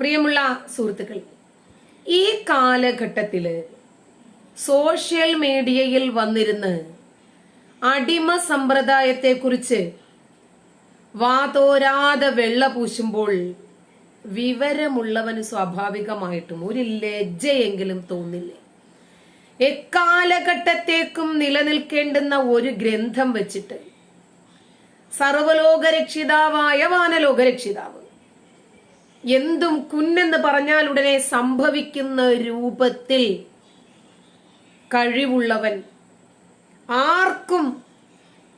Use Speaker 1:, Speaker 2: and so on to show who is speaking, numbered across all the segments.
Speaker 1: പ്രിയമുള്ള സുഹൃത്തുക്കൾ ഈ കാലഘട്ടത്തിൽ സോഷ്യൽ മീഡിയയിൽ വന്നിരുന്ന് അടിമ സമ്പ്രദായത്തെക്കുറിച്ച് വാതോരാതെ വെള്ള പൂശുമ്പോൾ വിവരമുള്ളവന് സ്വാഭാവികമായിട്ടും ഒരു ലജ്ജയെങ്കിലും തോന്നില്ലേ? എക്കാലഘട്ടത്തേക്കും നിലനിൽക്കേണ്ടുന്ന ഒരു ഗ്രന്ഥം വെച്ചിട്ട് സർവലോകരക്ഷിതാവായ വാനലോകരക്ഷിതാവ് വാനലോക രക്ഷിതാവ് എന്തും കുന്നെന്ന് പറഞ്ഞാൽ ഉടനെ സംഭവിക്കുന്ന രൂപത്തിൽ കഴിവുള്ളവൻ ആർക്കും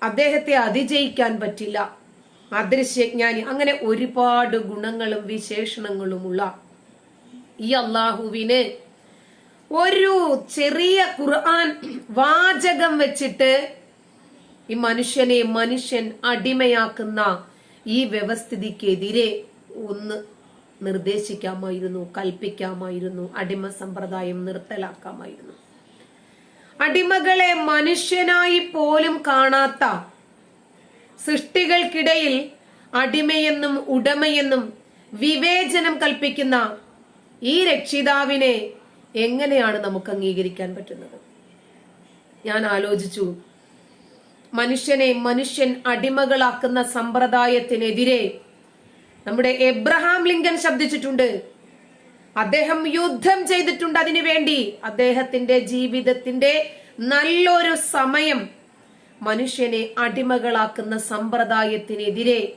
Speaker 1: അദ്ദേഹത്തെ അതിജയിക്കാൻ പറ്റില്ല. അദൃശ്യജ്ഞാനി. അങ്ങനെ ഒരുപാട് ഗുണങ്ങളും വിശേഷണങ്ങളുമുള്ള ഈ അള്ളാഹുവിന് ഒരു ചെറിയ ഖുർആൻ വാചകം വെച്ചിട്ട് ഈ മനുഷ്യനെ മനുഷ്യൻ അടിമയാക്കുന്ന ഈ വ്യവസ്ഥിതിക്കെതിരെ ഒന്ന് നിർദ്ദേശിക്കാമായിരുന്നു കൽപ്പിക്കാമായിരുന്നു അടിമ സമ്പ്രദായം നിർത്തലാക്കാമായിരുന്നു. അടിമകളെ മനുഷ്യനായി പോലും കാണാത്ത സൃഷ്ടികൾക്കിടയിൽ അടിമയെന്നും ഉടമയെന്നും വിവേചനം കൽപ്പിക്കുന്ന ഈ രക്ഷിതാവിനെ എങ്ങനെയാണ് നമുക്ക് അംഗീകരിക്കാൻ പറ്റുന്നത്? ഞാൻ ആലോചിച്ചു മനുഷ്യനെ മനുഷ്യൻ അടിമകളാക്കുന്ന സമ്പ്രദായത്തിനെതിരെ നമ്മുടെ എബ്രഹാം ലിങ്കൻ ശബ്ദിച്ചിട്ടുണ്ട്. അദ്ദേഹം യുദ്ധം ചെയ്തിട്ടുണ്ട് അതിനു വേണ്ടി. അദ്ദേഹത്തിന്റെ ജീവിതത്തിന്റെ നല്ലൊരു സമയം മനുഷ്യനെ അടിമകളാക്കുന്ന സമ്പ്രദായത്തിനെതിരെ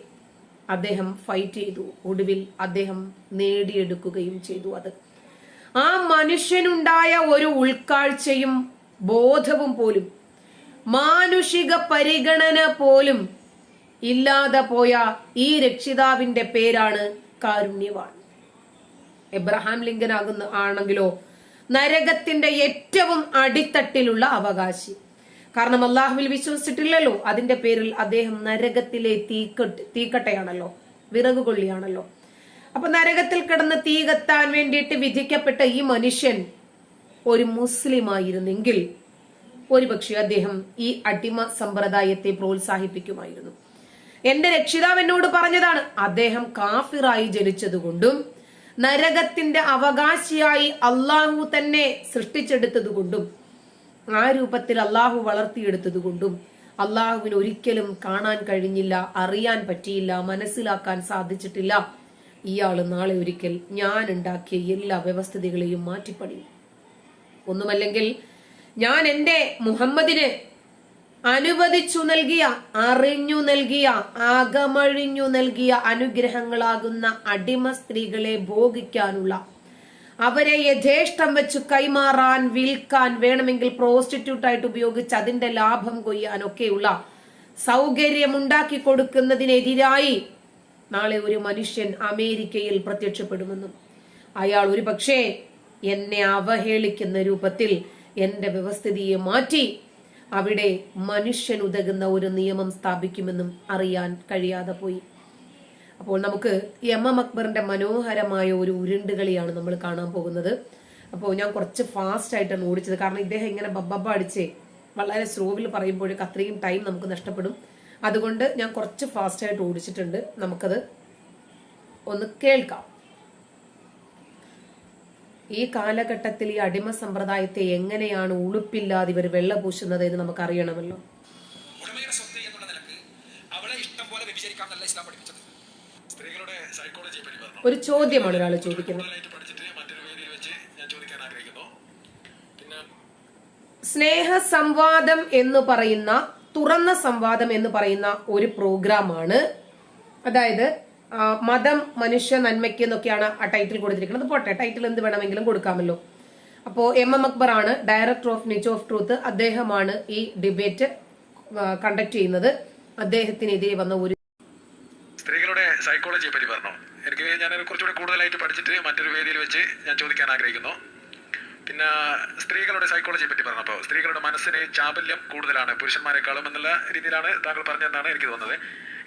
Speaker 1: അദ്ദേഹം ഫൈറ്റ് ചെയ്തു. ഒടുവിൽ അദ്ദേഹം നേടിയെടുക്കുകയും ചെയ്തു അത്. ആ മനുഷ്യനുണ്ടായ ഒരു ഉൾക്കാഴ്ചയും ബോധവും പോലും മാനുഷിക പരിഗണന പോലും ഇല്ലാതെ പോയ ഈ രക്ഷിതാവിന്റെ പേരാണ് കാരുണ്യവാൻ. എബ്രഹാം ലിങ്കൻ ആകുന്ന ആണെങ്കിലോ നരകത്തിന്റെ ഏറ്റവും അടിത്തട്ടിലുള്ള അവകാശി. കാരണം അള്ളാഹുവിൽ വിശ്വസിച്ചിട്ടില്ലല്ലോ. അതിന്റെ പേരിൽ അദ്ദേഹം നരകത്തിലെ തീക്കട്ട് തീക്കട്ടയാണല്ലോ വിറകുകൊള്ളിയാണല്ലോ. അപ്പൊ നരകത്തിൽ കിടന്ന് തീ കത്താൻ വേണ്ടിയിട്ട് വിധിക്കപ്പെട്ട ഈ മനുഷ്യൻ ഒരു മുസ്ലിം ആയിരുന്നെങ്കിൽ ഒരുപക്ഷെ അദ്ദേഹം ഈ അടിമ സമ്പ്രദായത്തെ പ്രോത്സാഹിപ്പിക്കുമായിരുന്നു. എന്റെ രക്ഷിതാവ് എന്നോട് പറഞ്ഞതാണ്. അദ്ദേഹം കാഫിറായി ജനിച്ചതുകൊണ്ടും നരകത്തിന്റെ അവകാശിയായി അള്ളാഹു തന്നെ സൃഷ്ടിച്ചെടുത്തതുകൊണ്ടും ആ രൂപത്തിൽ അള്ളാഹു വളർത്തിയെടുത്തതുകൊണ്ടും അള്ളാഹുവിന് ഒരിക്കലും കാണാൻ കഴിഞ്ഞില്ല അറിയാൻ പറ്റിയില്ല മനസ്സിലാക്കാൻ സാധിച്ചിട്ടില്ല. ഇയാൾ നാളെ ഒരിക്കൽ ഞാൻ ഉണ്ടാക്കിയ എല്ലാ വ്യവസ്ഥിതികളെയും മാറ്റിപ്പണിയും. ഒന്നുമല്ലെങ്കിൽ ഞാൻ എന്റെ മുഹമ്മദിന് അനുവദിച്ചു നൽകിയ അറിഞ്ഞു നൽകിയ ആകമഴിഞ്ഞു നൽകിയ അനുഗ്രഹങ്ങളാകുന്ന അടിമ സ്ത്രീകളെ ഭോഗിക്കാനുള്ള. അവരെ യഥേഷ്ടം വെച്ച് കൈമാറാൻ വിൽക്കാൻ വേണമെങ്കിൽ പ്രോസ്റ്റിറ്റ്യൂട്ട് ആയിട്ട് ഉപയോഗിച്ച് അതിന്റെ ലാഭം കൊയ്യാനൊക്കെയുള്ള സൗകര്യമുണ്ടാക്കി കൊടുക്കുന്നതിനെതിരായി നാളെ ഒരു മനുഷ്യൻ അമേരിക്കയിൽ പ്രത്യക്ഷപ്പെടുമെന്നും അയാൾ ഒരു പക്ഷേ എന്നെ അവഹേളിക്കുന്ന രൂപത്തിൽ എന്റെ വ്യവസ്ഥിതിയെ മാറ്റി അവിടെ മനുഷ്യൻ ഉതകുന്ന ഒരു നിയമം സ്ഥാപിക്കുമെന്നും അറിയാൻ കഴിയാതെ പോയി. അപ്പോൾ നമുക്ക് എം എം അക്ബറിന്റെ മനോഹരമായ ഒരു ഉരുണ്ടുകളിയാണ് നമ്മൾ കാണാൻ പോകുന്നത്. അപ്പോൾ ഞാൻ കുറച്ച് ഫാസ്റ്റ് ആയിട്ടാണ് ഓടിച്ചത്. കാരണം ഇദ്ദേഹം ഇങ്ങനെ ബബ്ബ അടിച്ചേ വളരെ സ്ലോവിൽ പറയുമ്പോഴേക്ക് അത്രയും ടൈം നമുക്ക് നഷ്ടപ്പെടും. അതുകൊണ്ട് ഞാൻ കുറച്ച് ഫാസ്റ്റ് ആയിട്ട് ഓടിച്ചിട്ടുണ്ട്. നമുക്കത് ഒന്ന് കേൾക്കാം. ഈ കാലഘട്ടത്തിൽ ഈ അടിമ സമ്പ്രദായത്തെ എങ്ങനെയാണ് ഉളുപ്പില്ലാതെ ഇവർ വെള്ള പൂശുന്നത് എന്ന് നമുക്ക് അറിയണമല്ലോ ഒരു ചോദ്യമാണ് ഒരാൾ ചോദിക്കുന്നത്.
Speaker 2: മറ്റൊരു വേദിയിൽ വെച്ച് ഞാൻ ചോദിക്കാൻ ആഗ്രഹിക്കുന്നു. പിന്നെ
Speaker 1: സ്നേഹ സംവാദം എന്ന് പറയുന്ന തുറന്ന സംവാദം എന്ന് പറയുന്ന ഒരു പ്രോഗ്രാമാണ്. അതായത് മതം മനുഷ്യ നന്മയ്ക്ക് എന്നൊക്കെയാണ് ആ ടൈറ്റിൽ കൊടുത്തിരിക്കുന്നത്. പോട്ടെ ടൈറ്റിൽ എന്ത് വേണമെങ്കിലും കൊടുക്കാമല്ലോ. അപ്പോ എം എം അക്ബർ ആണ് ഡയറക്ടർ ഓഫ് നിജ് ഓഫ് ട്രൂത്ത് അദ്ദേഹമാണ് ഈ ഡിബേറ്റ് കണ്ടക്ട് ചെയ്യുന്നത്. അദ്ദേഹത്തിനെതിരെ വന്ന ഒരു
Speaker 2: സ്ത്രീകളുടെ സൈക്കോളജിയെ പറ്റി പറഞ്ഞു എനിക്ക് ഞാൻ കുറച്ചുകൂടി കൂടുതലായിട്ട് പഠിച്ചിട്ട് മറ്റൊരു വേദിയിൽ വെച്ച് ഞാൻ ചോദിക്കാൻ ആഗ്രഹിക്കുന്നു. പിന്നെ സ്ത്രീകളുടെ സൈക്കോളജിയെ പറ്റി പറഞ്ഞപ്പോൾ സ്ത്രീകളുടെ മനസ്സിന് ചാബല്യം കൂടുതലാണ് പുരുഷന്മാരെക്കാളും എന്നുള്ള രീതിയിലാണ് താങ്കൾ പറഞ്ഞതെന്നാണ് എനിക്ക് തോന്നുന്നത്.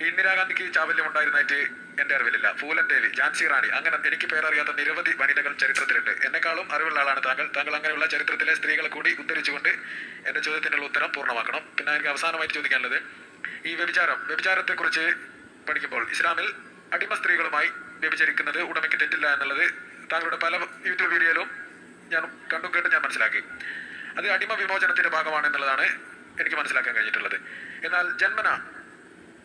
Speaker 2: ഇന്ദിരാഗാന്ധിക്ക് ചാബല്യം ഉണ്ടായിരുന്നായിട്ട് എന്റെ അറിവിലില്ല. പൂലൻ ദേവി ഝാൻസി റാണി. അങ്ങനെ എനിക്ക് പേരറിയാത്ത നിരവധി വനിതകൾ ചരിത്രത്തിലുണ്ട്. എന്നെക്കാളും അറിവുള്ള ആളാണ് താങ്കൾ. താങ്കൾ അങ്ങനെയുള്ള ചരിത്രത്തിലെ സ്ത്രീകളെ കൂടി ഉദ്ധരിച്ചുകൊണ്ട് എന്റെ ചോദ്യത്തിനുള്ള ഉത്തരം പൂർണമാക്കണം. പിന്നെ എനിക്ക് അവസാനമായിട്ട് ചോദിക്കാനുള്ളത് ഈ വ്യഭിചാരം. വ്യഭിചാരത്തെ കുറിച്ച് പഠിക്കുമ്പോൾ ഇസ്ലാമിൽ അടിമ സ്ത്രീകളുമായി വ്യഭിചരിക്കുന്നത് ഉടമയ്ക്ക് തെറ്റില്ല എന്നുള്ളത് താങ്കളുടെ പല യൂട്യൂബ് വീഡിയോയിലും ഞാൻ കണ്ടും കേട്ടും ഞാൻ മനസ്സിലാക്കി. അത് അടിമ വിമോചനത്തിന്റെ ഭാഗമാണ് എന്നുള്ളതാണ് എനിക്ക് മനസ്സിലാക്കാൻ കഴിഞ്ഞിട്ടുള്ളത്. എന്നാൽ ജന്മന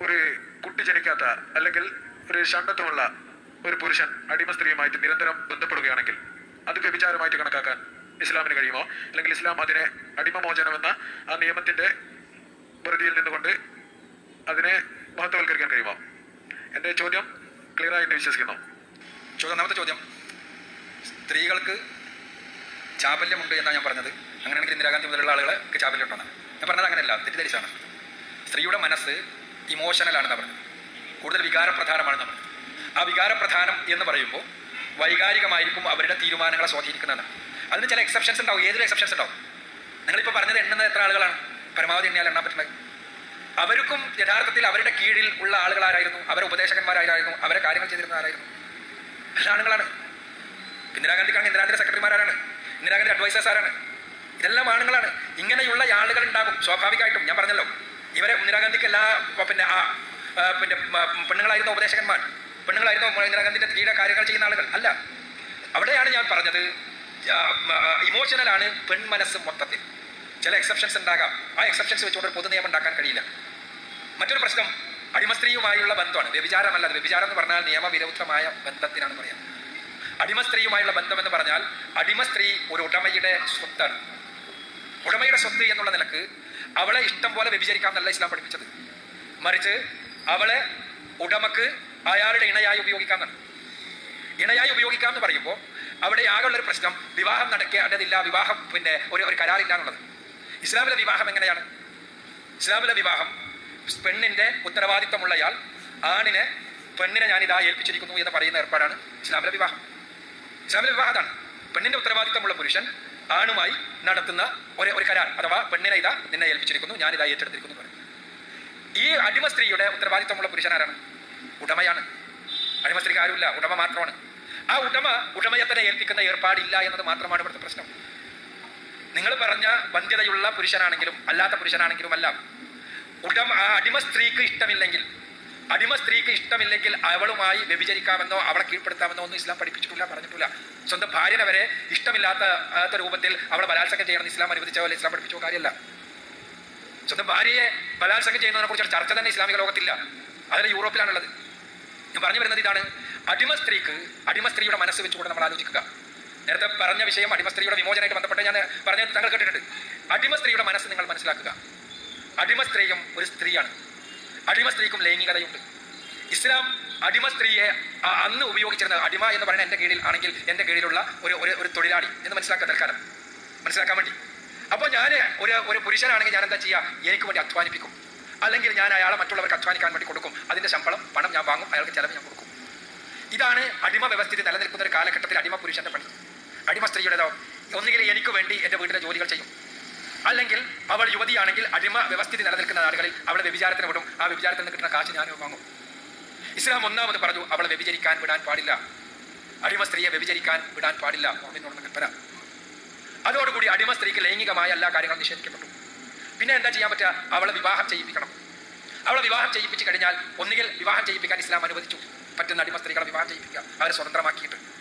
Speaker 2: ഒരു കുട്ടി ജനിക്കാത്ത അല്ലെങ്കിൽ ഒരു ഷണ്ടത്വമുള്ള ഒരു പുരുഷൻ അടിമ സ്ത്രീയുമായിട്ട് നിരന്തരം ബന്ധപ്പെടുകയാണെങ്കിൽ അത് വ്യഭിചാരമായിട്ട് കണക്കാക്കാൻ ഇസ്ലാമിന് കഴിയുമോ? അല്ലെങ്കിൽ ഇസ്ലാം അതിനെ അടിമമോചനമെന്ന ആ നിയമത്തിന്റെ പരിധിയിൽ നിന്നുകൊണ്ട് അതിനെ മഹത്വവൽക്കരിക്കാൻ കഴിയുമോ? എന്റെ ചോദ്യം ക്ലിയർ എന്ന് വിശ്വസിക്കുന്നു.
Speaker 3: ചോദ്യം ഒന്നാമത്തെ ചോദ്യം. സ്ത്രീകൾക്ക് ചാപല്യമുണ്ട് എന്നാണ് ഞാൻ പറഞ്ഞത്. അങ്ങനെയാണെങ്കിൽ ഇന്ദിരാഗാന്ധി മുതലുള്ള ആളുകൾക്ക് ചാപല്യം ഉണ്ടെന്ന് ഞാൻ പറഞ്ഞത് അങ്ങനെയല്ല തെറ്റിദ്ധരിച്ചാണ് സ്ത്രീയുടെ മനസ്സ് ഇമോഷണലാണെന്ന് പറഞ്ഞത്. കൂടുതൽ വികാരപ്രധാനമാണെന്ന് പറഞ്ഞത്. ആ വികാരപ്രധാനം എന്ന് പറയുമ്പോൾ വൈകാരികമായിരിക്കും അവരുടെ തീരുമാനങ്ങളെ സ്വാധീനിക്കുന്നതാണ്. അതിന് ചില എക്സെപ്ഷൻസ് ഉണ്ടാവും. ഏതൊരു എക്സെപ്ഷൻസ് ഉണ്ടാവും? നിങ്ങളിപ്പോൾ പറഞ്ഞത് എണ്ണുന്നത് എത്ര ആളുകളാണ്? പരമാവധി എണ്ണിയാൽ എണ്ണാൻ പറ്റുന്നത്. അവർക്കും യഥാർത്ഥത്തിൽ അവരുടെ കീഴിൽ ഉള്ള ആളുകളാരായിരുന്നു? അവരെ ഉപദേശകന്മാരായിരുന്നു അവരെ കാര്യങ്ങൾ ചെയ്തിരുന്ന ആരായിരുന്നു? എല്ലാ ആണുങ്ങളാണ്. ഇന്ദിരാഗാന്ധിക്കാണെങ്കിൽ ഇന്ദിരാഗാന്ധി സെക്രട്ടറിമാരാണ്. ഇന്ദിരാഗാന്ധി അഡ്വൈസേഴ്സ് ആരാണ്? ഇതെല്ലാം ആണുങ്ങളാണ്. ഇങ്ങനെയുള്ള ആളുകൾ ഉണ്ടാകും. സ്വാഭാവികമായിട്ടും. ഞാൻ പറഞ്ഞല്ലോ. ഇവരെ ഇന്ദിരാഗാന്ധിക്ക് എല്ലാ പിന്നെ ആ പിന്നെ പെണ്ണുങ്ങളായിരുന്ന ഉപദേശകന്മാർ. പെണ്ണുങ്ങളായിരുന്നു ഇന്ദിരാഗാന്ധിന്റെ സ്ത്രീയുടെ കാര്യങ്ങൾ ചെയ്യുന്ന ആളുകൾ. അല്ല. അവിടെയാണ് ഞാൻ പറഞ്ഞത് ഇമോഷണലാണ് പെൺമനസ്സ് മൊത്തത്തിൽ. ചില എക്സെപ്ഷൻസ് ഉണ്ടാകാം. ആ എക്സെപ്ഷൻസ് വെച്ചുകൊണ്ട് ഒരു പൊതു നിയമം ഉണ്ടാക്കാൻ കഴിയില്ല. മറ്റൊരു പ്രശ്നം അടിമസ്ത്രീയുമായുള്ള ബന്ധമാണ്. വ്യഭിചാരമല്ല വ്യഭിചാരം എന്ന് പറഞ്ഞാൽ നിയമവിരുദ്ധമായ ബന്ധത്തിനാണ് പറയാം. അടിമസ്ത്രീയുമായുള്ള ബന്ധം എന്ന് പറഞ്ഞാൽ അടിമസ്ത്രീ ഒരു ഉടമയുടെ സ്വത്താണ്. ഉടമയുടെ സ്വത്ത് എന്നുള്ള നിലയ്ക്ക് അവളെ ഇഷ്ടം പോലെ വ്യഭിചരിക്കാമെന്നല്ല ഇസ്ലാം പഠിപ്പിച്ചത്. മറിച്ച് അവളെ ഉടമക്ക് അയാളുടെ ഇണയായി ഉപയോഗിക്കാമെന്നാണ്. ഇണയായി ഉപയോഗിക്കാം എന്ന് പറയുമ്പോൾ അവിടെ ആകെയുള്ളൊരു പ്രശ്നം വിവാഹം നടക്കേണ്ടതില്ല വിവാഹം പിന്നെ ഒരു ഒരു കരാറില്ല എന്നുള്ളത്. ഇസ്ലാമിലെ വിവാഹം എങ്ങനെയാണ്? ഇസ്ലാമിലെ വിവാഹം പെണ്ണിന്റെ ഉത്തരവാദിത്തമുള്ളയാൾ ആണിനെ പെണ്ണിനെ ഞാൻ ഇതാ ഏൽപ്പിച്ചിരിക്കുന്നു എന്ന് പറയുന്ന ഏർപ്പാടാണ് ഇസ്ലാമിലെ വിവാഹം. ഇസ്ലാമിലെ വിവാഹം അതാണ്. പെണ്ണിന്റെ ഉത്തരവാദിത്തമുള്ള പുരുഷൻ ആണുമായി നടത്തുന്ന ഒരു ഒരു കരാർ അഥവാ പെണ്ണിനെ ഇതാ നിന്നെ ഏൽപ്പിച്ചിരിക്കുന്നു ഞാൻ ഇതാ ഏറ്റെടുത്തിരിക്കുന്നു പറയും. ഈ അടിമ സ്ത്രീയുടെ ഉത്തരവാദിത്വമുള്ള പുരുഷനാരാണ് ഉടമയാണ്. അടിമ സ്ത്രീക്ക് ആരുമില്ല ഉടമ മാത്രമാണ്. ആ ഉടമ ഉടമയെ തന്നെ ഏൽപ്പിക്കുന്ന ഏർപ്പാടില്ല എന്നത് മാത്രമാണ് ഇവിടുത്തെ പ്രശ്നം. നിങ്ങൾ പറഞ്ഞ വന്ധ്യതയുള്ള പുരുഷനാണെങ്കിലും അല്ലാത്ത പുരുഷനാണെങ്കിലും അല്ല. ഉടമ ആ അടിമ സ്ത്രീക്ക് ഇഷ്ടമില്ലെങ്കിൽ അടിമ സ്ത്രീക്ക് ഇഷ്ടമില്ലെങ്കിൽ അവളുമായി വ്യഭിചരിക്കാമെന്നോ അവളെ കീഴ്പ്പെടുത്താമെന്നോ ഒന്നും ഇസ്ലാം പഠിപ്പിച്ചിട്ടില്ല പറഞ്ഞിട്ടില്ല. സ്വന്തം ഭാര്യനെ വരെ ഇഷ്ടമില്ലാത്ത രൂപത്തിൽ അവളെ ബലാത്സംഗം ചെയ്യണമെന്ന് ഇസ്ലാം അനുവദിച്ച പോലെ ഇസ്ലാം പഠിപ്പിച്ച കാര്യമല്ല. സ്വന്തം ഭാര്യയെ ബലാത്സംഗം ചെയ്യുന്നതിനെ കുറിച്ച് ചർച്ച തന്നെ ഇസ്ലാമിക ലോകത്തില്ല. അതിൽ യൂറോപ്പിലാണുള്ളത്. ഞാൻ പറഞ്ഞു വരുന്നത് ഇതാണ്. അടിമ സ്ത്രീക്ക് അടിമ സ്ത്രീയുടെ മനസ്സ് വെച്ചുകൊണ്ട് നമ്മൾ ആലോചിക്കുക. നേരത്തെ പറഞ്ഞ വിഷയം അടിമ സ്ത്രീയുടെ വിമോചനമായിട്ട് ബന്ധപ്പെട്ട് ഞാൻ പറഞ്ഞത് താങ്കൾ കേട്ടിട്ടുണ്ട്. അടിമ സ്ത്രീയുടെ മനസ്സ് നിങ്ങൾ മനസ്സിലാക്കുക. അടിമ സ്ത്രീയും ഒരു സ്ത്രീയാണ്. അടിമ സ്ത്രീക്കും ലൈംഗികതയുണ്ട്. ഇസ്ലാം അടിമ സ്ത്രീയെ അന്ന് ഉപയോഗിച്ചിരുന്ന അടിമ എന്ന് പറയുന്നത് എന്റെ കീഴിൽ ആണെങ്കിൽ എന്റെ കീഴിലുള്ള ഒരു ഒരു ഒരു തൊഴിലാളി എന്ന് മനസ്സിലാക്കുക തൽക്കാലം. മനസ്സിലാക്കാൻ വേണ്ടി. അപ്പോൾ ഞാൻ ഒരു ഒരു പുരുഷനാണെങ്കിൽ ഞാൻ എന്താ ചെയ്യുക എനിക്ക് വേണ്ടി അധ്വാനിപ്പിക്കും. അല്ലെങ്കിൽ ഞാൻ അയാളെ മറ്റുള്ളവർക്ക് അധ്വാനിക്കാൻ വേണ്ടി കൊടുക്കും. അതിന്റെ ശമ്പളം പണം ഞാൻ വാങ്ങും അയാൾക്ക് ചിലവ് ഞാൻ കൊടുക്കും. ഇതാണ് അടിമ വ്യവസ്ഥിതി നിലനിൽക്കുന്ന ഒരു കാലഘട്ടത്തിൽ അടിമ പുരുഷന്റെ പണി. അടിമ സ്ത്രീയുടേതോ? ഒന്നുകിൽ എനിക്ക് വേണ്ടി എന്റെ വീട്ടിലെ ജോലികൾ ചെയ്യും. അല്ലെങ്കിൽ അവൾ യുവതിയാണെങ്കിൽ അടിമ വ്യവസ്ഥിതി നിലനിൽക്കുന്ന നാടുകളിൽ അവളെ വ്യഭിചാരത്തിന് വിടും. ആ വ്യഭിചാരത്തിൽ നിന്ന് കിട്ടുന്ന കാശ് ഞാനും വാങ്ങും. ഇസ്ലാം ഒന്നാമത് പറഞ്ഞു അവളെ വ്യഭിചരിക്കാൻ വിടാൻ പാടില്ല. അടിമ സ്ത്രീയെ വ്യഭിചരിക്കാൻ വിടാൻ പാടില്ല. മോമിനോടുന്ന കൽപ്പന. അതോടുകൂടി അടിമ സ്ത്രീക്ക് ലൈംഗികമായ എല്ലാ കാര്യങ്ങളും നിഷേധിക്കപ്പെട്ടു. പിന്നെ എന്താ ചെയ്യാൻ പറ്റുക? അവളെ വിവാഹം ചെയ്യിപ്പിക്കണം. അവളെ വിവാഹം ചെയ്യിപ്പിച്ചു കഴിഞ്ഞാൽ ഒന്നുകിൽ വിവാഹം ചെയ്യിപ്പിക്കാൻ ഇസ്ലാം അനുവദിച്ചു. പറ്റുന്ന അടിമ സ്ത്രീകളെ വിവാഹം ചെയ്യിപ്പിക്കുക. അവരെ സ്വതന്ത്രമാക്കിയിട്ട്.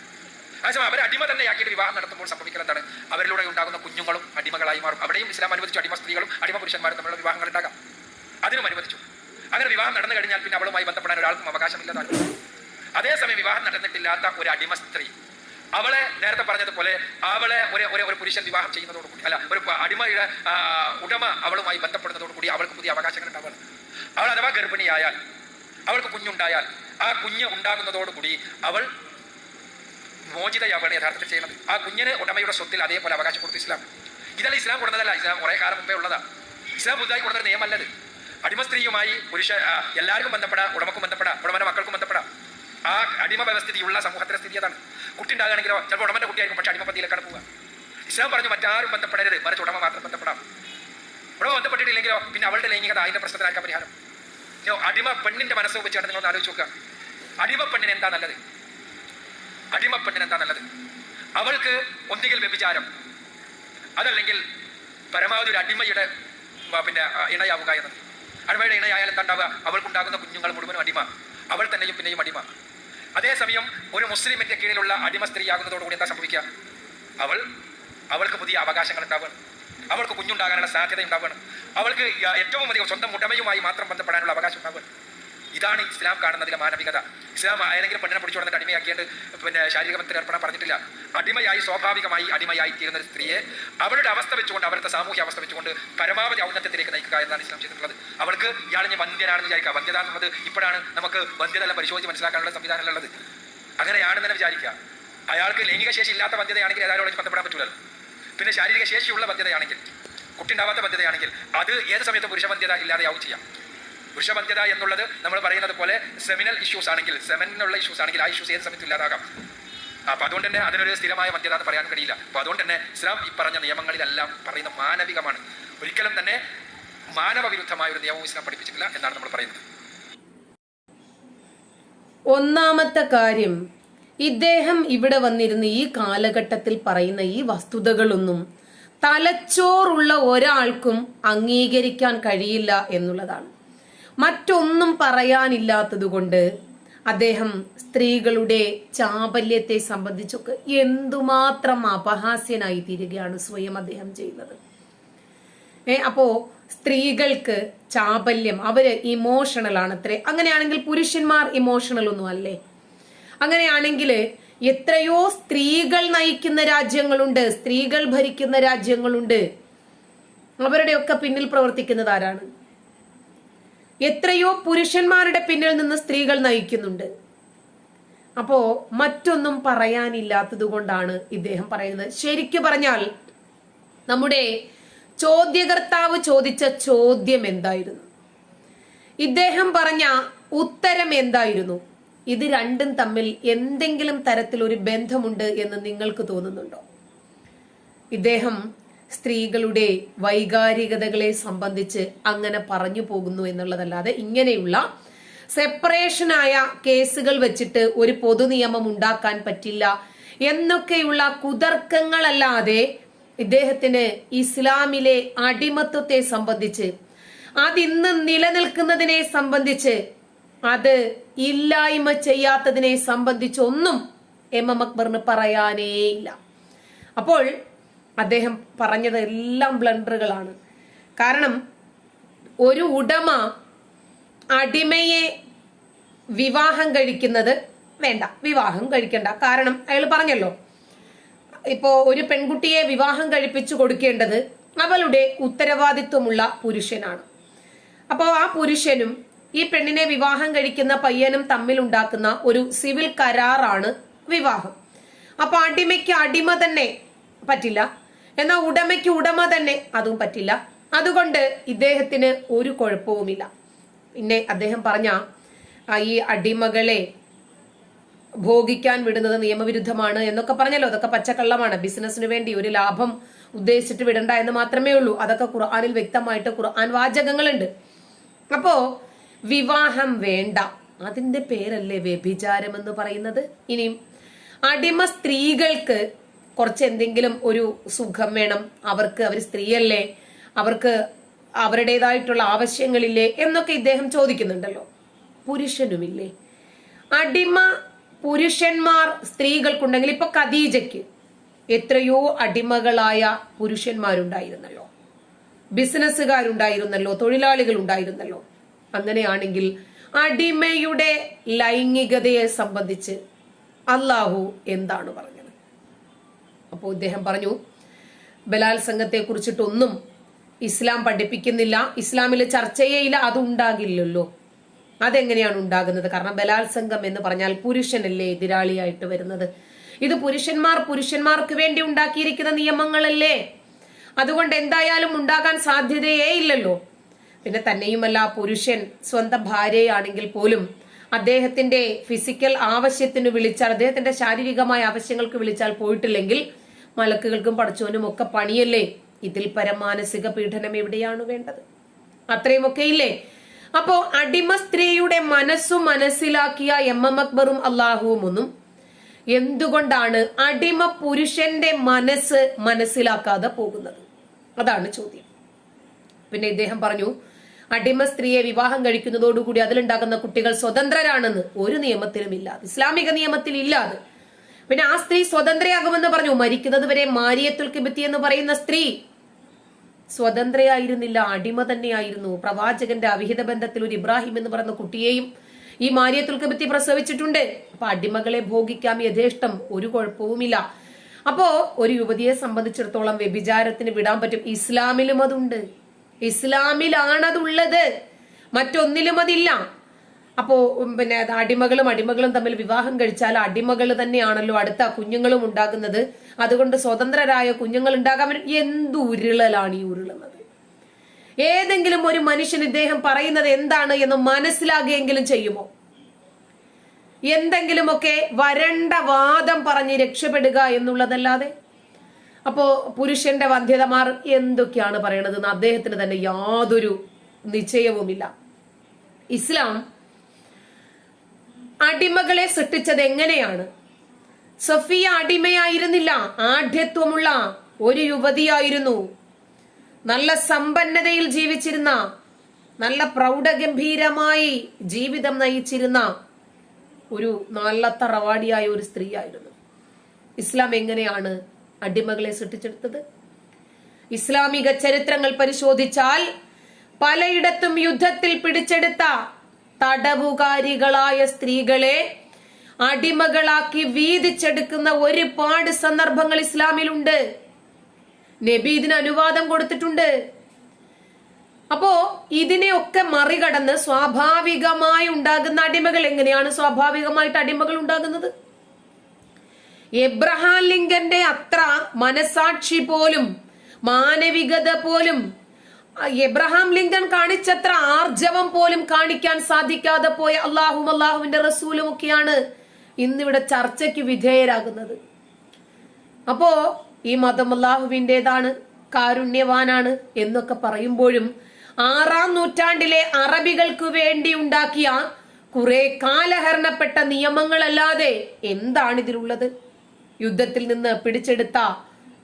Speaker 3: അതേസമയം അവരെ അടിമ തന്നെയാക്കിയിട്ട് വിവാഹം നടത്തുമ്പോൾ സംഭവിക്കുന്ന എന്താണ്? അവരിലൂടെ ഉണ്ടാകുന്ന കുഞ്ഞുങ്ങളും അടിമകളായി മാറും. അവിടെയും ഇസ്ലാം അനുവദിച്ചു അടിമ സ്ത്രീകളും അടിമ പുരുഷന്മാരും തമ്മിലുള്ള വിവാഹങ്ങൾ ഉണ്ടാകാം. അതിനും അനുവദിച്ചു. അങ്ങനെ വിവാഹം നടന്നു കഴിഞ്ഞാൽ പിന്നെ അവളുമായി ബന്ധപ്പെടാൻ ഒരാൾക്കും അവകാശമില്ലാതാണ് അതേസമയം വിവാഹം നടന്നിട്ടില്ലാത്ത ഒരു അടിമ സ്ത്രീ അവളെ നേരത്തെ പറഞ്ഞതുപോലെ അവളെ ഒരു ഒരു ഒരു പുരുഷൻ വിവാഹം ചെയ്യുന്നതോടുകൂടി അല്ല ഒരു അടിമയുടെ ഉടമ അവളുമായി ബന്ധപ്പെടുന്നതോടുകൂടി അവൾക്ക് പുതിയ അവകാശങ്ങൾ ഉണ്ടാവുകയാണ്. അവൾ അഥവാ ഗർഭിണിയായാൽ അവൾക്ക് കുഞ്ഞുണ്ടായാൽ ആ കുഞ്ഞ് ഉണ്ടാകുന്നതോടുകൂടി അവൾ മോചിതയാവുകയാണ് യഥാർത്ഥത്തിൽ ചെയ്യുന്നത്. ആ കുഞ്ഞിന് ഉടമയുടെ സ്വത്തിൽ അതേപോലെ അവകാശം കൊടുത്തു ഇസ്ലാം. ഇതല്ല ഇസ്ലാം കൊടുത്തതല്ല ഇസ്ലാം കുറെ കാലം മുമ്പേ ഉള്ളതാ. ഇസ്ലാം പുതുതായി കൊടുത്ത നിയമല്ലത് അടിമ സ്ത്രീയുമായി പുരുഷ എല്ലാവർക്കും ബന്ധപ്പെടാം ഉടമക്കും ബന്ധപ്പെടാം ഉടമന്റെ മക്കൾക്കും ബന്ധപ്പെടാം. ആ അടിമ വ്യവസ്ഥിതിയുള്ള സമൂഹത്തിലെ സ്ഥിതി അതാണ്. കുട്ടി ഉണ്ടാകുകയാണെങ്കിലോ ചിലപ്പോൾ ഉടമന്റെ കുട്ടിയായിരിക്കും പക്ഷെ അടിമപ്പതിയിലേക്കാണ് പോവുക. ഇസ്ലാം പറഞ്ഞു മറ്റാരും ബന്ധപ്പെടരുത്. മറിച്ച് ഉടമ മാത്രം ബന്ധപ്പെടാം. ഉടമ ബന്ധപ്പെട്ടിട്ടില്ലെങ്കിലോ പിന്നെ അവളുടെ ലൈംഗികത അതിന്റെ പ്രശ്നത്തിനായിരിക്കാം പരിഹാരം. അടിമ പെണ്ണിന്റെ മനസ്സ് വെച്ചാണ് നിങ്ങൾ ആലോചിച്ച് നോക്കുക. അടിമ പെണ്ണിന് എന്താ നല്ലത്? അടിമ പെണ്ണിന് എന്താ നല്ലത്? അവൾക്ക് ഒന്നുകിൽ വ്യഭിചാരം അതല്ലെങ്കിൽ പരമാവധി ഒരു അടിമയുടെ പിന്നെ ഇണയാവുക എന്നത്. അടിമയുടെ ഇണയായാലും തണ്ടാവുക അവൾക്കുണ്ടാകുന്ന കുഞ്ഞുങ്ങൾ മുഴുവനും അടിമ. അവൾ തന്നെയും പിന്നെയും അടിമ. അതേസമയം ഒരു മുസ്ലിമിന്റെ കീഴിലുള്ള അടിമ സ്ത്രീയാകുന്നതോടുകൂടി എന്താ സംഭവിക്കുക? അവൾ അവൾക്ക് പുതിയ അവകാശങ്ങൾ ഉണ്ടാവുകയാണ്. അവൾക്ക് കുഞ്ഞുണ്ടാകാനുള്ള സാധ്യത ഉണ്ടാവുകയാണ് അവൾക്ക് ഏറ്റവും അധികം സ്വന്തം ഉടമയുമായി മാത്രം ബന്ധപ്പെടാനുള്ള അവകാശം ഉണ്ടാവുകയാണ്. ഇതാണ് ഇസ്ലാം കാണുന്നതിലെ മാനവികത. ഇസ്ലാം ഏതെങ്കിലും പെണ്ണിനെ പിടിച്ചു കൊടുത്ത് അടിമയാക്കിയിട്ട് പിന്നെ ശാരീരിക ബന്ധത്തിൽ പറഞ്ഞിട്ടില്ല. അടിമയായി സ്വാഭാവികമായി അടിമയായി തീരുന്ന ഒരു സ്ത്രീയെ അവരുടെ അവസ്ഥ വെച്ചുകൊണ്ട് അവരുടെ സാമൂഹ്യ അവസ്ഥ വെച്ചുകൊണ്ട് പരമാവധി ഔന്നത്യത്തിലേക്ക് നയിക്കുക എന്നാണ് ഇസ്ലാം ചെയ്തിട്ടുള്ളത്. അവൾക്ക് ഇയാളെ വന്ധ്യനാണെന്ന് വിചാരിക്കുക. വന്ധ്യത എന്നുള്ളത് ഇപ്പോഴാണ് നമുക്ക് വന്ധ്യതല്ല പരിശോധിച്ച് മനസ്സിലാക്കാനുള്ള സംവിധാനമുള്ളത്. അങ്ങനെയാണെന്ന് തന്നെ വിചാരിക്കുക. അയാൾക്ക് ലൈംഗിക ശേഷി ഇല്ലാത്ത വന്ധ്യതയാണെങ്കിൽ ഏതായാലും ബന്ധപ്പെടാൻ പറ്റില്ലല്ലോ പിന്നെ ശാരീരിക ശേഷിയുള്ള വന്ധ്യതയാണെങ്കിൽ കുട്ടി ഉണ്ടാവാത്ത വന്ധ്യതയാണെങ്കിൽ അത് ഏത് സമയത്തും പുരുഷ വന്ധ്യത ഇല്ലാതെയാവും ചെയ്യാം. പുരുഷബന്ധ്യത എന്നുള്ളത് നമ്മൾ പറയുന്നത് പോലെ സെമിനൽ ഇഷ്യൂസ് ആണെങ്കിൽ സെമിനുള്ള ഇഷ്യൂസ് ആണെങ്കിൽ ആ ഇഷ്യൂസ് ഏത് സമയത്തും ഇല്ലാതാകാം. അപ്പൊ അതുകൊണ്ട് തന്നെ അതിനൊരു സ്ഥിരമായ മധ്യത എന്ന് പറയാൻ കഴിയില്ല. അപ്പൊ അതുകൊണ്ട് തന്നെ ഇസ്ലാം ഈ പറഞ്ഞ നിയമങ്ങളിലെല്ലാം പറയുന്ന മാനവികമാണ്. ഒരിക്കലും തന്നെ മാനവ വിരുദ്ധമായ ഒരു നിയമവും ഇസ്ലാം പഠിപ്പിച്ചിട്ടില്ല എന്നാണ് നമ്മൾ പറയുന്നത്.
Speaker 1: ഒന്നാമത്തെ കാര്യം ഇദ്ദേഹം ഇവിടെ വന്നിരുന്ന ഈ കാലഘട്ടത്തിൽ പറയുന്ന ഈ വസ്തുതകളൊന്നും തലച്ചോറുള്ള ഒരാൾക്കും അംഗീകരിക്കാൻ കഴിയില്ല എന്നുള്ളതാണ്. മറ്റൊന്നും പറയാനില്ലാത്തതുകൊണ്ട് അദ്ദേഹം സ്ത്രീകളുടെ ചാപല്യത്തെ സംബന്ധിച്ചൊക്കെ എന്തുമാത്രം അപഹാസ്യനായി തീരുകയാണ് സ്വയം അദ്ദേഹം ചെയ്യുന്നത്. ഏ അപ്പോ സ്ത്രീകൾക്ക് ചാബല്യം അവർ ഇമോഷണൽ ആണ് അത്രേ അങ്ങനെയാണെങ്കിൽ പുരുഷന്മാർ ഇമോഷണൽ ഒന്നും അല്ലേ? അങ്ങനെയാണെങ്കിൽ എത്രയോ സ്ത്രീകൾ നയിക്കുന്ന രാജ്യങ്ങളുണ്ട് സ്ത്രീകൾ ഭരിക്കുന്ന രാജ്യങ്ങളുണ്ട്. അവരുടെയൊക്കെ പിന്നിൽ പ്രവർത്തിക്കുന്നത് ആരാണ്? എത്രയോ പുരുഷന്മാരുടെ പിന്നിൽ നിന്ന് സ്ത്രീകൾ നയിക്കുന്നുണ്ട്. അപ്പോ മറ്റൊന്നും പറയാനില്ലാത്തത് കൊണ്ടാണ് ഇദ്ദേഹം പറയുന്നത്. ശരിക്കു പറഞ്ഞാൽ നമ്മുടെ ചോദ്യകർത്താവ് ചോദിച്ച ചോദ്യം എന്തായിരുന്നു? ഇദ്ദേഹം പറഞ്ഞ ഉത്തരം എന്തായിരുന്നു? ഇത് രണ്ടും തമ്മിൽ എന്തെങ്കിലും തരത്തിൽ ഒരു ബന്ധമുണ്ട് എന്ന് നിങ്ങൾക്ക് തോന്നുന്നുണ്ടോ? ഇദ്ദേഹം സ്ത്രീകളുടെ വൈകാരികതകളെ സംബന്ധിച്ച് അങ്ങനെ പറഞ്ഞു പോകുന്നു എന്നുള്ളതല്ലാതെ ഇങ്ങനെയുള്ള സെപ്പറേഷനായ കേസുകൾ വെച്ചിട്ട് ഒരു പൊതു നിയമം ഉണ്ടാക്കാൻ പറ്റില്ല എന്നൊക്കെയുള്ള കുതർക്കങ്ങളല്ലാതെ ഇദ്ദേഹത്തിന് ഇസ്ലാമിലെ അടിമത്വത്തെ സംബന്ധിച്ച് അതിന്ന് നിലനിൽക്കുന്നതിനെ സംബന്ധിച്ച് അത് ഇല്ലായ്മ ചെയ്യാത്തതിനെ സംബന്ധിച്ചൊന്നും എം എം അക്ബറിന് പറയാനേയില്ല. അപ്പോൾ അദ്ദേഹം പറഞ്ഞത് എല്ലാം ബ്ലണ്ടറുകളാണ്. കാരണം ഒരു ഉടമ അടിമയെ വിവാഹം കഴിക്കുന്നത് വേണ്ട വിവാഹം കഴിക്കണ്ട. കാരണം അയാൾ പറഞ്ഞല്ലോ ഇപ്പോ ഒരു പെൺകുട്ടിയെ വിവാഹം കഴിപ്പിച്ചു കൊടുക്കേണ്ടത് അവളുടെ ഉത്തരവാദിത്വമുള്ള പുരുഷനാണ്. അപ്പോൾ ആ പുരുഷനും ഈ പെണ്ണിനെ വിവാഹം കഴിക്കുന്ന പയ്യനും തമ്മിൽ ഉണ്ടാക്കുന്ന ഒരു സിവിൽ കരാറാണ് വിവാഹം. അപ്പൊ അടിമയ്ക്ക് അടിമ തന്നെ പറ്റില്ല. എന്നാൽ ഉടമയ്ക്ക് ഉടമ തന്നെ അതും പറ്റില്ല. അതുകൊണ്ട് ഇദ്ദേഹത്തിന് ഒരു കുഴപ്പവുമില്ല. പിന്നെ അദ്ദേഹം പറഞ്ഞ ഈ അടിമകളെ ഭോഗിക്കാൻ വിടുന്നത് നിയമവിരുദ്ധമാണ് എന്നൊക്കെ പറഞ്ഞല്ലോ. അതൊക്കെ പച്ചക്കള്ളമാണ്. ബിസിനസ്സിന് വേണ്ടി ഒരു ലാഭം ഉദ്ദേശിച്ചിട്ട് വിടണ്ട എന്ന് മാത്രമേ ഉള്ളൂ. അതൊക്കെ ഖുർആാനിൽ വ്യക്തമായിട്ട് ഖുർആൻ വാചകങ്ങളുണ്ട്. അപ്പോ വിവാഹം വേണ്ട. അതിന്റെ പേരല്ലേ വ്യഭിചാരം എന്ന് പറയുന്നത്? ഇനിയും അടിമ സ്ത്രീകൾക്ക് കുറച്ച് എന്തെങ്കിലും ഒരു സുഖം വേണം. അവർക്ക് അവർ സ്ത്രീയല്ലേ? അവർക്ക് അവരുടേതായിട്ടുള്ള ആവശ്യങ്ങളില്ലേ എന്നൊക്കെ ഇദ്ദേഹം ചോദിക്കുന്നുണ്ടല്ലോ. പുരുഷനുമില്ലേ? അടിമ പുരുഷന്മാർ സ്ത്രീകൾക്കുണ്ടെങ്കിൽ ഇപ്പൊ ഖദീജയ്ക്ക് എത്രയോ അടിമകളായ പുരുഷന്മാരുണ്ടായിരുന്നല്ലോ. ബിസിനസ്സുകാരുണ്ടായിരുന്നല്ലോ തൊഴിലാളികൾ ഉണ്ടായിരുന്നല്ലോ അങ്ങനെയാണെങ്കിൽ അടിമയുടെ ലൈംഗികതയെ സംബന്ധിച്ച് അള്ളാഹു എന്താണ് പറഞ്ഞത്? അപ്പോൾ ഇദ്ദേഹം പറഞ്ഞു ബലാത്സംഗത്തെ കുറിച്ചിട്ടൊന്നും ഇസ്ലാം പഠിപ്പിക്കുന്നില്ല ഇസ്ലാമിലെ ചർച്ചയേ ഇല്ല അത് ഉണ്ടാകില്ലല്ലോ അതെങ്ങനെയാണ് ഉണ്ടാകുന്നത്? കാരണം ബലാത്സംഗം എന്ന് പറഞ്ഞാൽ പുരുഷനല്ലേ എതിരാളിയായിട്ട് വരുന്നത്. ഇത് പുരുഷന്മാർ പുരുഷന്മാർക്ക് വേണ്ടി ഉണ്ടാക്കിയിരിക്കുന്ന നിയമങ്ങളല്ലേ. അതുകൊണ്ട് എന്തായാലും ഉണ്ടാകാൻ സാധ്യതയേ ഇല്ലല്ലോ. പിന്നെ തന്നെയുമല്ല പുരുഷൻ സ്വന്തം ഭാര്യയാണെങ്കിൽ പോലും അദ്ദേഹത്തിന്റെ ഫിസിക്കൽ ആവശ്യത്തിന് വിളിച്ചാൽ അദ്ദേഹത്തിന്റെ ശാരീരികമായ ആവശ്യങ്ങൾക്ക് വിളിച്ചാൽ പോയിട്ടില്ലെങ്കിൽ മലക്കുകൾക്കും പടച്ചോനും ഒക്കെ പണിയല്ലേ? ഇതിൽ പരമാനസിക പീഡനം എവിടെയാണ് വേണ്ടത്? അത്രയുമൊക്കെ ഇല്ലേ അപ്പോ അടിമ സ്ത്രീയുടെ മനസ്സു മനസ്സിലാക്കിയ എം എം അക്ബറും അള്ളാഹുവും ഒന്നും എന്തുകൊണ്ടാണ് അടിമ പുരുഷന്റെ മനസ്സ് മനസ്സിലാക്കാതെ പോകുന്നത്? അതാണ് ചോദ്യം. പിന്നെ ഇദ്ദേഹം പറഞ്ഞു അടിമ സ്ത്രീയെ വിവാഹം കഴിക്കുന്നതോടുകൂടി അതിലുണ്ടാകുന്ന കുട്ടികൾ സ്വതന്ത്രരാണെന്ന് ഒരു നിയമത്തിലും ഇല്ല. ഇസ്ലാമിക നിയമത്തിൽ ഇല്ല അത്. പിന്നെ ആ സ്ത്രീ സ്വതന്ത്രയാകുമെന്ന് പറഞ്ഞു. മരിക്കുന്നത് വരെ മാരിയത്തുൽ കിബത്തി എന്ന് പറയുന്ന സ്ത്രീ സ്വതന്ത്രയായിരുന്നില്ല അടിമ തന്നെയായിരുന്നു. പ്രവാചകന്റെ അവിഹിത ബന്ധത്തിൽ ഒരു ഇബ്രാഹിം എന്ന് പറയുന്ന കുട്ടിയെയും ഈ മാരിയത്തുൽ കിബത്തി പ്രസവിച്ചിട്ടുണ്ട്. അപ്പൊ അടിമകളെ ഭോഗിക്കാം യഥേഷ്ടം ഒരു കുഴപ്പവുമില്ല. അപ്പോ ഒരു യുവതിയെ സംബന്ധിച്ചിടത്തോളം വ്യഭിചാരത്തിന് വിടാൻ പറ്റും. ഇസ്ലാമിലും അതുണ്ട്. ഇസ്ലാമിലാണതുള്ളത്. മറ്റൊന്നിലും അതില്ല. അപ്പോ പിന്നെ അടിമകളും അടിമകളും തമ്മിൽ വിവാഹം കഴിച്ചാൽ അടിമകൾ തന്നെയാണല്ലോ അടുത്ത കുഞ്ഞുങ്ങളും ഉണ്ടാകുന്നത്. അതുകൊണ്ട് സ്വതന്ത്രരായ കുഞ്ഞുങ്ങൾ ഉണ്ടാകാൻ എന്ത് ഉരുളലാണ് ഈ ഉരുളുന്നത്? ഏതെങ്കിലും ഒരു മനുഷ്യൻ ഇദ്ദേഹം പറയുന്നത് എന്താണ് എന്ന് മനസ്സിലാകുകയെങ്കിലും ചെയ്യുമോ? എന്തെങ്കിലുമൊക്കെ വരണ്ട വാദം പറഞ്ഞ് രക്ഷപ്പെടുക എന്നുള്ളതല്ലാതെ? അപ്പോ പുരുഷന്റെ വന്ധ്യതമാർ എന്തൊക്കെയാണ് പറയണതെന്ന് അദ്ദേഹത്തിന് തന്നെ യാതൊരു നിശ്ചയവുമില്ല. ഇസ്ലാം അടിമകളെ സൃഷ്ടിച്ചത് എങ്ങനെയാണ്? സഫിയ അടിമയായിരുന്നില്ല. ആഢ്യത്വമുള്ള ഒരു യുവതിയായിരുന്നു. നല്ല സമ്പന്നതയിൽ ജീവിച്ചിരുന്ന നല്ല പ്രൗഢഗംഭീരമായി ജീവിതം നയിച്ചിരുന്ന ഒരു നല്ല തറവാടിയായ ഒരു സ്ത്രീയായിരുന്നു. ഇസ്ലാം എങ്ങനെയാണ് അടിമകളെ സൃഷ്ടിച്ചെടുത്തത്? ഇസ്ലാമിക ചരിത്രങ്ങൾ പരിശോധിച്ചാൽ പലയിടത്തും യുദ്ധത്തിൽ പിടിച്ചെടുത്ത തടവുകാരികളായ സ്ത്രീകളെ അടിമകളാക്കി വീതിച്ചെടുക്കുന്ന ഒരുപാട് സന്ദർഭങ്ങൾ ഇസ്ലാമിലുണ്ട്. നബി ഇതിന് അനുവാദം കൊടുത്തിട്ടുണ്ട്. അപ്പോ ഇതിനെയൊക്കെ മറികടന്ന് സ്വാഭാവികമായി ഉണ്ടാകുന്ന അടിമകൾ എങ്ങനെയാണ് സ്വാഭാവികമായിട്ട് അടിമകൾ ഉണ്ടാകുന്നത്? എബ്രഹാം ലിങ്കന്റെ അത്ര മനസാക്ഷി പോലും മാനവികത പോലും എബ്രഹാം ലിങ്കൺ കാണിച്ചത്ര ആർജവം പോലും കാണിക്കാൻ സാധിക്കാതെ പോയ അള്ളാഹും അള്ളാഹുവിന്റെ റസൂലും ഒക്കെയാണ് ഇന്നിവിടെ ചർച്ചയ്ക്ക് വിധേയരാകുന്നത്. അപ്പോ ഈ മതം അള്ളാഹുവിന്റെതാണ് കാരുണ്യവാനാണ് എന്നൊക്കെ പറയുമ്പോഴും ആറാം നൂറ്റാണ്ടിലെ അറബികൾക്ക് വേണ്ടി ഉണ്ടാക്കിയ കുറെ കാലഹരണപ്പെട്ട നിയമങ്ങളല്ലാതെ എന്താണ് ഇതിലുള്ളത്? യുദ്ധത്തിൽ നിന്ന് പിടിച്ചെടുത്ത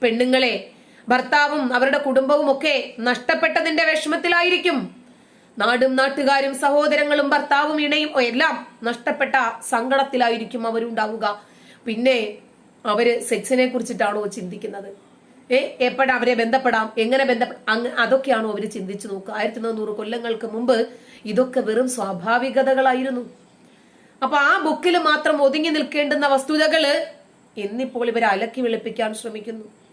Speaker 1: പെണ്ണുങ്ങളെ ഭർത്താവും അവരുടെ കുടുംബവും ഒക്കെ നഷ്ടപ്പെട്ടതിന്റെ വിഷമത്തിലായിരിക്കും. നാടും നാട്ടുകാരും സഹോദരങ്ങളും ഭർത്താവും ഇണയും എല്ലാം നഷ്ടപ്പെട്ട സങ്കടത്തിലായിരിക്കും അവരുണ്ടാവുക. പിന്നെ അവർ സെക്സിനെ കുറിച്ചിട്ടാണോ ചിന്തിക്കുന്നത്? ഏ എപ്പോഴാ അവരെ ബന്ധപ്പെടാം? എങ്ങനെ ബന്ധപ്പെടാം? അതൊക്കെയാണോ അവർ ചിന്തിച്ചു നോക്കുക. ആയിരത്തി നാനൂറ് കൊല്ലങ്ങൾക്ക് മുമ്പ് ഇതൊക്കെ വെറും സ്വാഭാവികതകളായിരുന്നു. അപ്പൊ ആ ബുക്കിൽ മാത്രം ഒതുങ്ങി നിൽക്കേണ്ടുന്ന വസ്തുതകൾ എന്നിപ്പോൾ ഇവർ അലക്കി വെളുപ്പിക്കാൻ ശ്രമിക്കുന്നു.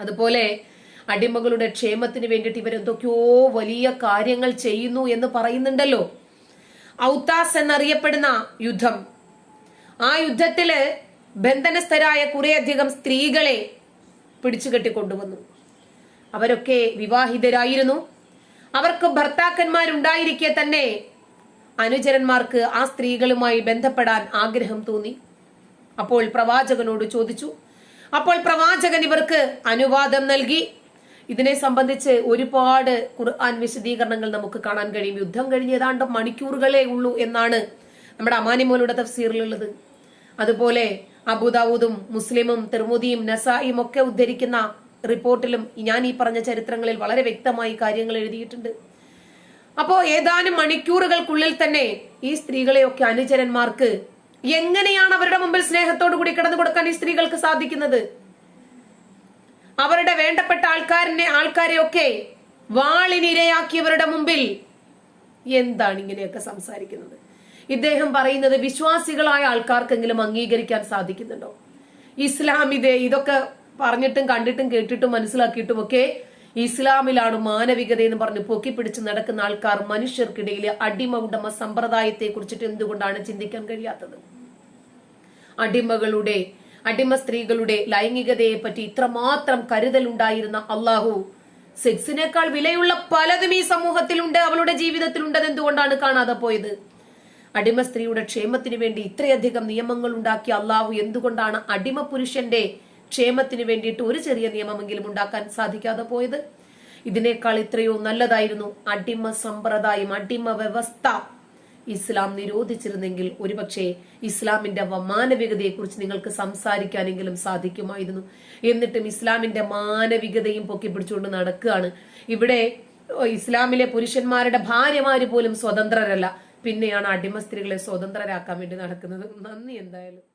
Speaker 1: അതുപോലെ അടിമകളുടെ ക്ഷേമത്തിന് വേണ്ടിയിട്ട് ഇവരെന്തൊക്കെയോ വലിയ കാര്യങ്ങൾ ചെയ്യുന്നു എന്ന് പറയുന്നുണ്ടല്ലോ. ഔത്താസ് എന്നറിയപ്പെടുന്ന യുദ്ധം. ആ യുദ്ധത്തിൽ ബന്ധനസ്ഥരായ കുറേയധികം സ്ത്രീകളെ പിടിച്ചു കെട്ടിക്കൊണ്ടുവന്നു. അവരൊക്കെ വിവാഹിതരായിരുന്നു. അവർക്ക് ഭർത്താക്കന്മാരുണ്ടായിരിക്കെ തന്നെ അനുചരന്മാർക്ക് ആ സ്ത്രീകളുമായി ബന്ധപ്പെടാൻ ആഗ്രഹം തോന്നി. അപ്പോൾ പ്രവാചകനോട് ചോദിച്ചു അപ്പോൾ പ്രവാചകൻ ഇവർക്ക് അനുവാദം നൽകി. ഇതിനെ സംബന്ധിച്ച് ഒരുപാട് ഖുർആൻ വിശദീകരണങ്ങൾ നമുക്ക് കാണാൻ കഴിയും. യുദ്ധം കഴിഞ്ഞ് ഏതാണ്ട് മണിക്കൂറുകളേ ഉള്ളൂ എന്നാണ് നമ്മുടെ അമാനിമോലുടെ തഫ്സീറിലുള്ളത്. അതുപോലെ അബുദാവൂദും മുസ്ലിമും തിർമുദിയും നസായിയും ഒക്കെ ഉദ്ധരിക്കുന്ന റിപ്പോർട്ടിലും ഞാൻ ഈ പറഞ്ഞ ചരിത്രങ്ങളിൽ വളരെ വ്യക്തമായി കാര്യങ്ങൾ എഴുതിയിട്ടുണ്ട്. അപ്പോ ഏതാനും മണിക്കൂറുകൾക്കുള്ളിൽ തന്നെ ഈ സ്ത്രീകളെയൊക്കെ അനുചരന്മാർക്ക് എങ്ങനെയാണ് അവരുടെ മുമ്പിൽ സ്നേഹത്തോടു കൂടി കിടന്നു കൊടുക്കാൻ ഈ സ്ത്രീകൾക്ക് സാധിക്കുന്നത്? അവരുടെ വേണ്ടപ്പെട്ട ആൾക്കാരിനെ ആൾക്കാരെയൊക്കെ വാളിനിരയാക്കിയവരുടെ മുമ്പിൽ എന്താണ് ഇങ്ങനെയൊക്കെ സംസാരിക്കുന്നത്? ഇദ്ദേഹം പറയുന്നത് വിശ്വാസികളായ ആൾക്കാർക്കെങ്കിലും അംഗീകരിക്കാൻ സാധിക്കുന്നുണ്ടോ? ഇസ്ലാം ഇതേ ഇതൊക്കെ പറഞ്ഞിട്ടും കണ്ടിട്ടും കേട്ടിട്ടും മനസ്സിലാക്കിയിട്ടും ഒക്കെ ഇസ്ലാമിലാണ് മാനവികത എന്ന് പറഞ്ഞ് പൊക്കിപ്പിടിച്ച് നടക്കുന്ന ആൾക്കാർ മനുഷ്യർക്കിടയിൽ അടിമ ഉടമ സമ്പ്രദായത്തെ കുറിച്ചിട്ട് എന്തുകൊണ്ടാണ് ചിന്തിക്കാൻ കഴിയാത്തത്? അടിമകളുടെ അടിമ സ്ത്രീകളുടെ ലൈംഗികതയെ പറ്റി ഇത്രമാത്രം കരുതലുണ്ടായിരുന്ന അള്ളാഹു സെക്സിനേക്കാൾ വിലയുള്ള പലതും ഈ സമൂഹത്തിലുണ്ട് അവളുടെ ജീവിതത്തിലുണ്ട് എന്തുകൊണ്ടാണ് കാണാതെ പോയത്? അടിമ സ്ത്രീയുടെ ക്ഷേമത്തിന് വേണ്ടി ഇത്രയധികം നിയമങ്ങൾ ഉണ്ടാക്കിയ അള്ളാഹു എന്തുകൊണ്ടാണ് അടിമ പുരുഷന്റെ ക്ഷേമത്തിന് വേണ്ടിയിട്ട് ഒരു ചെറിയ നിയമമെങ്കിലും ഉണ്ടാക്കാൻ സാധിക്കാതെ പോയത്. ഇതിനേക്കാൾ ഇത്രയോ നല്ലതായിരുന്നു അടിമ സമ്പ്രദായം അടിമ വ്യവസ്ഥ. ഇസ്ലാം നിരോധിച്ചിരുന്നെങ്കിൽ ഒരുപക്ഷെ ഇസ്ലാമിന്റെ മാനവികതയെക്കുറിച്ച് നിങ്ങൾക്ക് സംസാരിക്കാനെങ്കിലും സാധിക്കുമായിരുന്നു. എന്നിട്ടും ഇസ്ലാമിന്റെ മാനവികതയും പൊക്കിപ്പിടിച്ചുകൊണ്ട് നടക്കുകയാണ്. ഇവിടെ ഇസ്ലാമിലെ പുരുഷന്മാരുടെ ഭാര്യമാര് പോലും സ്വതന്ത്രരല്ല. പിന്നെയാണ് അടിമ സ്ത്രീകളെ സ്വതന്ത്രരാക്കാൻ വേണ്ടി നടക്കുന്നത്. നന്ദി എന്തായാലും.